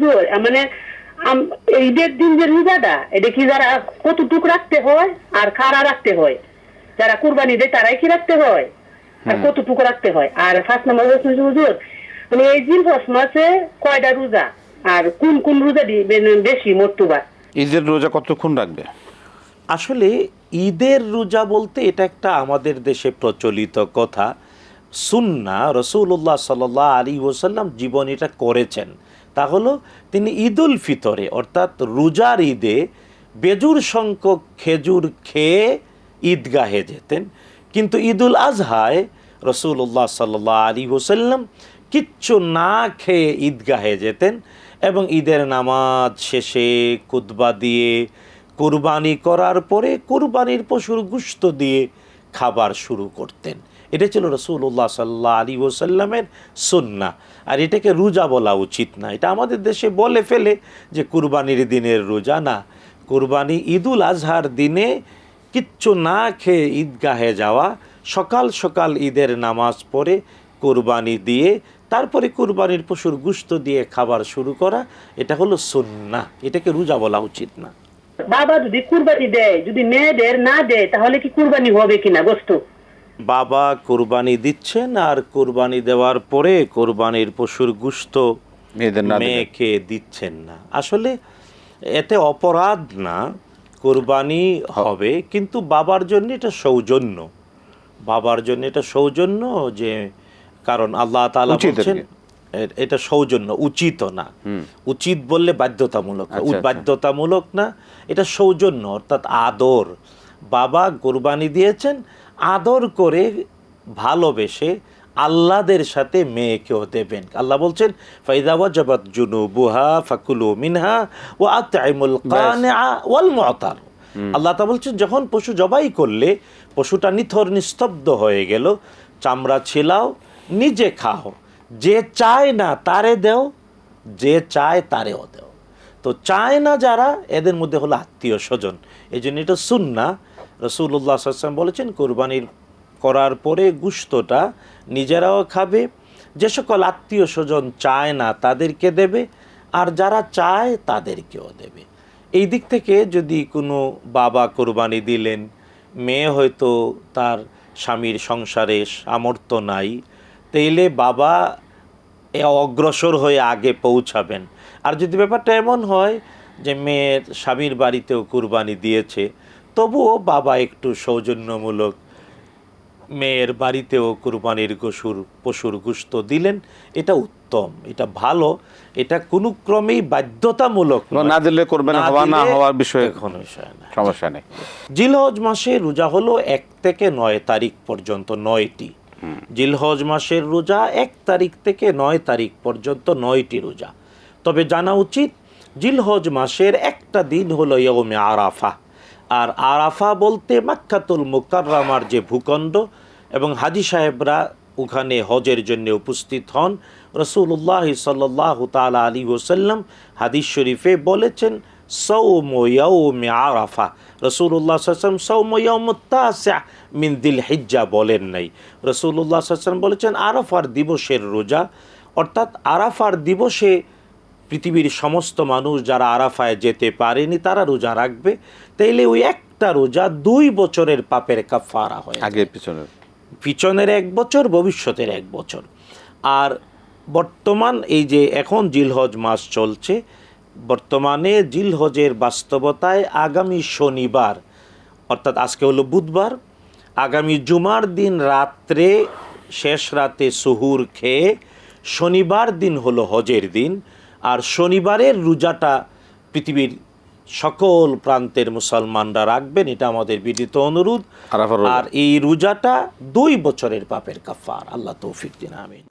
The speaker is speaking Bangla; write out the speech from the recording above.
হুজুর মানে ঈদের দিন যে রোজাটা এটা কি যারা কতটুক রাখতে হয় আর কারা রাখতে হয়? যারা কুরবানি দেয় তারাই কি রাখতে হয়? আর কতটুকু রাখতে হয়? আর ফার্স্ট নাম্বার হচ্ছে হুজুর মানে এই জিল মাসে কয়টা রোজা? আর কোন কোন রোজা বেশি মর্তুবা ঈদের রোজা কতক্ষণ রাখবে? আসলে ঈদের রোজা বলতে এটা একটা আমাদের দেশে প্রচলিত কথা। সুন্না রসুল্লাহ সাল্লাহ আলী ওসাল্লাম জীবনীটা করেছেন। তা হলো, তিনি ঈদুল ফিতরে, অর্থাৎ রোজার ঈদে বেজুর সংখ্যক খেজুর খেয়ে ঈদগাহে যেতেন। কিন্তু ঈদুল আজহায় রসুল্লাহ সাল্লাহ আলী ওসাল্লাম কিচ্ছু না খেয়ে ঈদগাহে যেতেন এবং ঈদের নামাজ শেষে কুতবা দিয়ে, কুরবানি করার পরে কুরবানির পশুর গুস্ত দিয়ে খাবার শুরু করতেন। এটা ছিল রসুল্লাহ সাল্লাহ আলী ওসাল্লামের সুন্না। আর এটাকে রোজা বলা উচিত না। এটা আমাদের দেশে বলে ফেলে যে কুরবানির দিনের রোজা না। কুরবানি ঈদুল আজহার দিনে কিচ্ছু না খেয়ে ঈদগাহে যাওয়া, সকাল সকাল ঈদের নামাজ পড়ে কুরবানি দিয়ে, তারপরে কুরবানির পশুর গুস্ত দিয়ে খাবার শুরু করা, এটা হলো সুন্না। এটাকে রোজা বলা উচিত না। বাবা যদি কুরবানি দেয়, যদি মেয়েদের না দেয়, তাহলে কি কুরবানি হবে কিনা গোস্ত? বাবা কুরবানি দিচ্ছেন আর কুরবানি দেওয়ার পরে কুরবানির পশুর গুস্ত। মেয়েকে দিচ্ছেন না। আসলে এতে অপরাধ না কোরবানি হবে কিন্তু বাবার জন্য এটা সৌজন্য। বাবার জন্য এটা সৌজন্য যে কারণ আল্লাহ আর বলছেন এটা সৌজন্য উচিত না। উচিত বললে বাধ্যতামূলক। আচ্ছা, আচ্ছা। বাধ্যতামূলক না এটা সৌজন্য অর্থাৎ আদর। বাবা কোরবানি দিয়েছেন আদর করে ভালোবেসে আল্লাদের সাথে মেয়েকেও দেবেন। আল্লাহ বলছেন ফাইদা ওয়াজাবাত জুনুবুহা ফাকুলু মিনহা ও আতাইমুল ওয়াল মুআতার। আল্লাহ তা বলছেন যখন পশু জবাই করলে পশুটা নিথর নিস্তব্ধ হয়ে গেল চামড়া ছিলাও নিজে খাও। যে চায় না তারে দেও যে চায় তারেও দেও। তো চায় না যারা এদের মধ্যে হলো আত্মীয় স্বজন। এই জন্য এটা সুন্না। রসুল্লাহ আসলাম বলেছেন, কোরবানির করার পরে গুস্তটা নিজেরাও খাবে, যে সকল আত্মীয় স্বজন চায় না তাদেরকে দেবে, আর যারা চায় তাদেরকেও দেবে। এই দিক থেকে যদি কোনো বাবা কোরবানি দিলেন, মেয়ে হয়তো তার স্বামীর সংসারে সামর্থ্য নাই, তাইলে বাবা এ অগ্রসর হয়ে আগে পৌঁছাবেন। আর যদি ব্যাপারটা এমন হয় যে মেয়ের স্বামীর বাড়িতেও কুরবানি দিয়েছে তবুও বাবা একটু সৌজন্যমূলক মেয়ের বাড়িতেও কুরবানির গসুর পশুর গুস্ত দিলেন। এটা উত্তম এটা ভালো এটা কোনো ক্রমেই বাধ্যতামূলক না দিলে করবেন হওয়া না হওয়ার বিষয়ে কোনো বিষয় না। সমস্যা নেই। জিলহজ মাসে রোজা হলো এক থেকে নয় তারিখ পর্যন্ত নয়টি। জিলহজ মাসের রোজা এক তারিখ থেকে নয় তারিখ পর্যন্ত নয়টি রোজা। তবে জানা উচিত জিলহজ মাসের একটা দিন হলো ইয়মে আরাফা আর আরাফা বলতে মাক্কাতুল মুকাররামার যে ভূখণ্ড এবং হাজি সাহেবরা ওখানে হজের জন্য উপস্থিত হন রসুল্লাহ সাল্লাহ তালা আলী ওসাল্লাম হাদিস শরীফে বলেছেন, সৌম ইয়ৌমে আরাফা। রসুল্লাহ সাল্লাম সৌম ইয়ৌম তাসা মিন দিল হিজ্জা বলেন নাই। রসুল্লাহ সাল্লাম বলেছেন, আরাফার দিবসের রোজা। অর্থাৎ আরাফার দিবসে পৃথিবীর সমস্ত মানুষ যারা আরাফায় যেতে পারেনি তারা রোজা রাখবে। তাইলে ওই একটা রোজা দুই বছরের পাপের কাফারা হয় আগে পিছনের। পিছনের এক বছর ভবিষ্যতের এক বছর। আর বর্তমান এই যে এখন জিলহজ মাস চলছে বর্তমানে জিলহজের বাস্তবতায় আগামী শনিবার অর্থাৎ আজকে হলো বুধবার আগামী জুমার দিন রাত্রে শেষ রাতে সুহুর খেয়ে শনিবার দিন হলো হজের দিন। আর শনিবারের রোজাটা পৃথিবীর সকল প্রান্তের মুসলমানরা রাখবেন এটা আমাদের বিদিত অনুরোধ। আর এই রোজাটা দুই বছরের পাপের কাফার। আল্লাহ তৌফিক দিন আমিন।